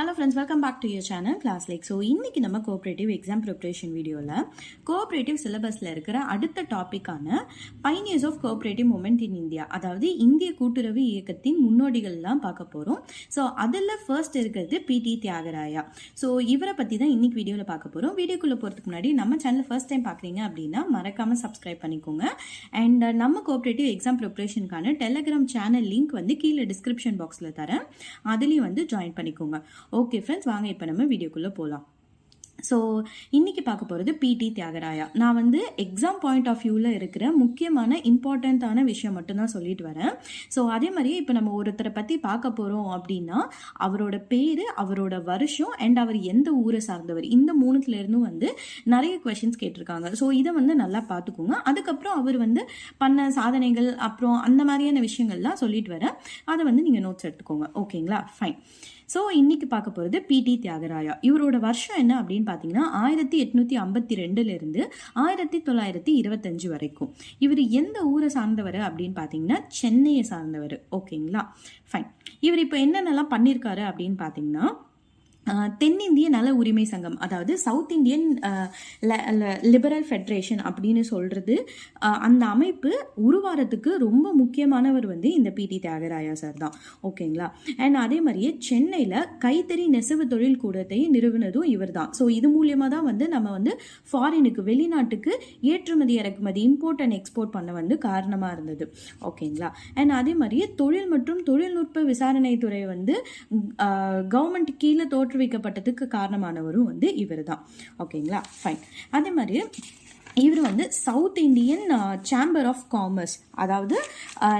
Hello friends welcome back to your channel class like so இன்றைக்கி நம்ம cooperative exam preparation வீடியோவில் cooperative சிலபஸில் இருக்கிற அடுத்த டாப்பிக்கான pioneers of cooperative movement in India அதாவது இந்திய கூட்டுறவு இயக்கத்தின் முன்னோடிகள்லாம் பார்க்க போகிறோம் ஸோ அதில் ஃபர்ஸ்ட் இருக்கிறது பிடி தியாகராயா. ஸோ இவரை பற்றி தான் இன்னைக்கு வீடியோவில் பார்க்க போகிறோம் வீடியோக்குள்ளே போகிறதுக்கு முன்னாடி நம்ம சேனல் ஃபர்ஸ்ட் டைம் பார்க்குறீங்க அப்படின்னா மறக்காமல் சப்ஸ்கிரைப் பண்ணிக்கோங்க. அண்ட் நம்ம கோஆப்ரேட்டிவ் எக்ஸாம் ப்ரிப்ரேஷனுக்கான டெலகிராம் சேனல் லிங்க் வந்து கீழே டிஸ்கிரிப்ஷன் பாக்ஸில் தரேன். அதுலேயும் வந்து ஜாயின் பண்ணிக்கோங்க. ஓகே ஃப்ரெண்ட்ஸ் வாங்க இப்போ நம்ம வீடியோக்குள்ளே போகலாம் ஸோ இன்னைக்கு பார்க்க போகிறது பிடி தியாகராயா. நான் வந்து எக்ஸாம் பாயிண்ட் ஆஃப் வியூவில் இருக்கிற முக்கியமான இம்பார்ட்டண்ட்டான விஷயம் மட்டும்தான் சொல்லிட்டு வரேன். ஸோ அதே மாதிரியே இப்போ நம்ம ஒருத்தரை பற்றி பார்க்க போகிறோம் அப்படின்னா அவரோட பேர் அவரோட வருஷம் அண்ட் அவர் எந்த ஊரை சார்ந்தவர் இந்த மூணுத்துலேருந்தும் வந்து நிறைய கொஷின்ஸ் கேட்டிருக்காங்க. ஸோ இதை வந்து நல்லா பார்த்துக்கோங்க. அதுக்கப்புறம் அவர் வந்து பண்ண சாதனைகள் அப்புறம் அந்த மாதிரியான விஷயங்கள்லாம் சொல்லிட்டு வரேன். அதை வந்து நீங்கள் நோட்ஸ் எடுத்துக்கோங்க. ஓகேங்களா ஃபைன் ஸோ இன்னைக்கு பார்க்க போகிறது பிடி தியாகராயா. இவரோட வருஷம் என்ன அப்படின்னு பார்த்தீங்கன்னா ஆயிரத்தி எட்நூத்தி ஐம்பத்தி ரெண்டுலேருந்து ஆயிரத்தி தொள்ளாயிரத்தி இருபத்தஞ்சு வரைக்கும். இவர் எந்த ஊரை சார்ந்தவர் அப்படின்னு பார்த்தீங்கன்னா சென்னையை சார்ந்தவர். ஓகேங்களா? ஃபைன் இவர் இப்போ என்னென்னலாம் பண்ணியிருக்காரு அப்படின்னு பார்த்தீங்கன்னா தென்னிந்திய நல உரிமை சங்கம் அதாவது சவுத் இந்தியன் லிபரல் ஃபெடரேஷன் அப்படின்னு சொல்கிறது அந்த அமைப்பு உருவாரத்துக்கு ரொம்ப முக்கியமானவர் வந்து இந்த பிடி தியாகராயா சார் தான். ஓகேங்களா? அண்ட் அதே மாதிரியே சென்னையில் கைத்தறி நெசவு தொழில் கூடத்தை நிறுவனதும் இவர் தான். ஸோ இது மூலியமாக தான் வந்து நம்ம வந்து ஃபாரினுக்கு வெளிநாட்டுக்கு ஏற்றுமதி இறக்குமதி இம்போர்ட் அண்ட் எக்ஸ்போர்ட் பண்ண வந்து காரணமாக இருந்தது. ஓகேங்களா? அண்ட் அதே மாதிரியே தொழில் மற்றும் தொழில்நுட்ப விசாரணை துறை வந்து கவர்மெண்ட் கீழே தோற்றுவிக்கப்பட்டதுக்கு காரணமானவரும் வந்து இவர் தான் ஓகேங்களா? ஃபைன் அதே மாதிரி இவர் வந்து South Indian Chamber of Commerce அதாவது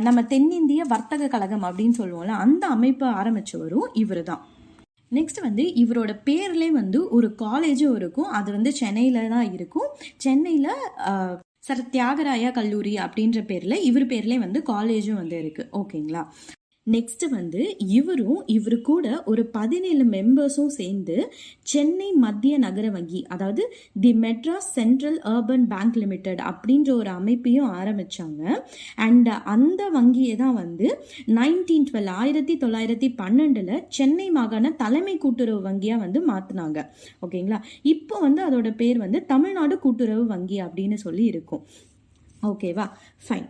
நம்ம தென்னிந்திய வர்த்தக கழகம் அப்படின்னு சொல்லுவோம்ல அந்த அமைப்பை ஆரம்பிச்சவரும் இவர் தான் நெக்ஸ்ட் வந்து இவரோட பேர்லேயே வந்து ஒரு காலேஜும் இருக்கும். அது வந்து சென்னையில தான் இருக்கும். சென்னையில் சர தியாகராயா கல்லூரி அப்படின்ற பேரில் இவர் பேர்லேயே வந்து காலேஜும் வந்து இருக்குது ஓகேங்களா? நெக்ஸ்ட் வந்து இவரும் இவரு கூட ஒரு பதினேழு மெம்பர்ஸும் சேர்ந்து சென்னை மத்திய நகர வங்கி அதாவது the Madras Central Urban Bank Limited அப்படின்ற ஒரு அமைப்பையும் ஆரம்பிச்சாங்க. அண்ட் அந்த வங்கியை தான் வந்து நைன்டீன் டுவெல் ஆயிரத்தி தொள்ளாயிரத்தி பன்னெண்டுல சென்னை மாகாண தலைமை கூட்டுறவு வங்கியா வந்து மாத்தினாங்க. ஓகேங்களா இப்போ வந்து அதோட பேர் வந்து தமிழ்நாடு கூட்டுறவு வங்கி அப்படின்னு சொல்லி இருக்கும். ஓகேவா ஃபைன்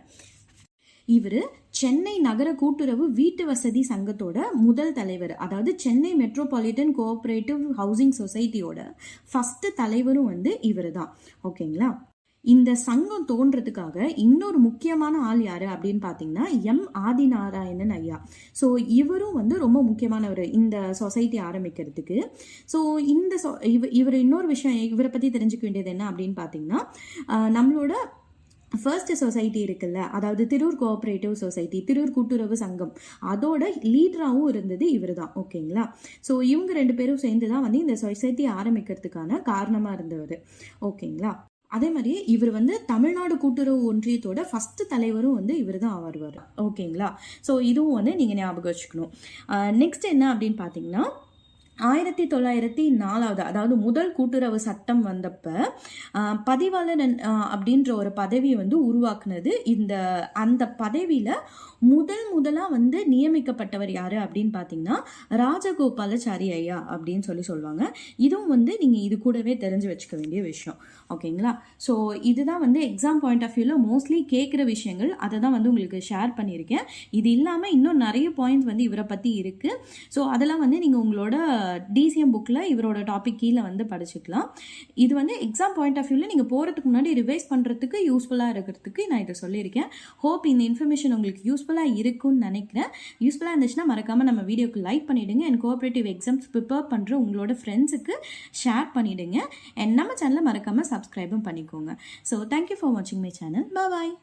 இவர் சென்னை நகர கூட்டுறவு வீட்டு வசதி சங்கத்தோட முதல் தலைவர். அதாவது சென்னை மெட்ரோபாலிட்டன் கோஆப்ரேட்டிவ் ஹவுசிங் சொசைட்டியோட ஃபஸ்ட்டு தலைவரும் வந்து இவர் தான் ஓகேங்களா? இந்த சங்கம் தோன்றதுக்காக இன்னொரு முக்கியமான ஆள் யாரு அப்படின்னு பார்த்தீங்கன்னா எம். ஆதிநாராயணன் ஐயா. ஸோ இவரும் வந்து ரொம்ப முக்கியமானவர் இந்த சொசைட்டி ஆரம்பிக்கிறதுக்கு. ஸோ இந்த சொ- இவ- இவர் இன்னொரு விஷயம் இவரை பற்றி தெரிஞ்சுக்க வேண்டியது என்ன அப்படின்னு பார்த்தீங்கன்னா நம்மளோட ஃபர்ஸ்ட் சொசைட்டி இருக்குல்ல அதாவது திருவூர் கோஆப்ரேட்டிவ் சொசைட்டி திருவூர் கூட்டுறவு சங்கம் அதோட லீடராகவும் இருந்தது இவர் தான் ஓகேங்களா? ஸோ இவங்க ரெண்டு பேரும் சேர்ந்து தான் வந்து இந்த சொசைட்டி ஆரம்பிக்கிறதுக்கான காரணமாக இருந்தவர் ஓகேங்களா? அதே மாதிரியே இவர் வந்து தமிழ்நாடு கூட்டுறவு ஒன்றியத்தோட ஃபர்ஸ்ட் தலைவரும் வந்து இவர் தான் வருவார் ஓகேங்களா? ஸோ இதுவும் வந்து நீங்கள் ஞாபகம் வச்சுக்கணும். நெக்ஸ்ட் என்ன அப்படின்னு பார்த்தீங்கன்னா ஆயிரத்தி தொள்ளாயிரத்தி நாலாவது அதாவது முதல் கூட்டுறவு சட்டம் வந்தப்ப பதிவாளர் அப்படின்ற ஒரு பதவியை வந்து உருவாக்குனது. இந்த அந்த பதவியில் முதல் முதலாக வந்து நியமிக்கப்பட்டவர் யார் அப்படின்னு பார்த்தீங்கன்னா ராஜகோபாலாச்சாரி ஐயா அப்படின்னு சொல்லி சொல்லுவாங்க. இதுவும் வந்து நீங்கள் இது கூடவே தெரிஞ்சு வச்சுக்க வேண்டிய விஷயம். ஓகேங்களா? ஸோ இதுதான் வந்து எக்ஸாம் பாயிண்ட் ஆஃப் வியூவில் மோஸ்ட்லி கேட்குற விஷயங்கள். அதை தான் வந்து உங்களுக்கு ஷேர் பண்ணியிருக்கேன். இது இல்லாமல் இன்னும் நிறைய பாயிண்ட்ஸ் வந்து இவரை பற்றி இருக்குது ஸோ அதெல்லாம் வந்து நீங்கள் உங்களோட டிசிஎம் புக்கில் இவரோட டாபிக் கீழே வந்து படிச்சுக்கலாம். இது வந்து எக்ஸாம் பாயிண்ட் ஆஃப் வியூவில் நீங்கள் போகிறதுக்கு முன்னாடி ரிவைஸ் பண்ணுறதுக்கு யூஸ்ஃபுல்லாக இருக்கிறதுக்கு நான் இதை சொல்லியிருக்கேன். ஹோப் இந்த இன்ஃபர்மேஷன் உங்களுக்கு யூஸ்ஃபுல்லாக இருக்கும்னு நினைக்கிறேன். யூஸ்ஃபுல்லாக இருந்துச்சுன்னா மறக்காமல் நம்ம வீடியோக்கு லைக் பண்ணிவிடுங்க அண்ட் கோஆப்ரேட்டிவ் எக்ஸாம்ஸ் ப்ரிப்பேர் பண்ணுற உங்களோட ஃப்ரெண்ட்ஸுக்கு ஷேர் பண்ணிவிடுங்க அண்ட் நம்ம சேனலை மறக்காமல் சப்ஸ்கிரைபும் பண்ணிக்கோங்க. ஸோ தேங்க்யூ ஃபார் வாட்சிங் மை சேனல் பாய்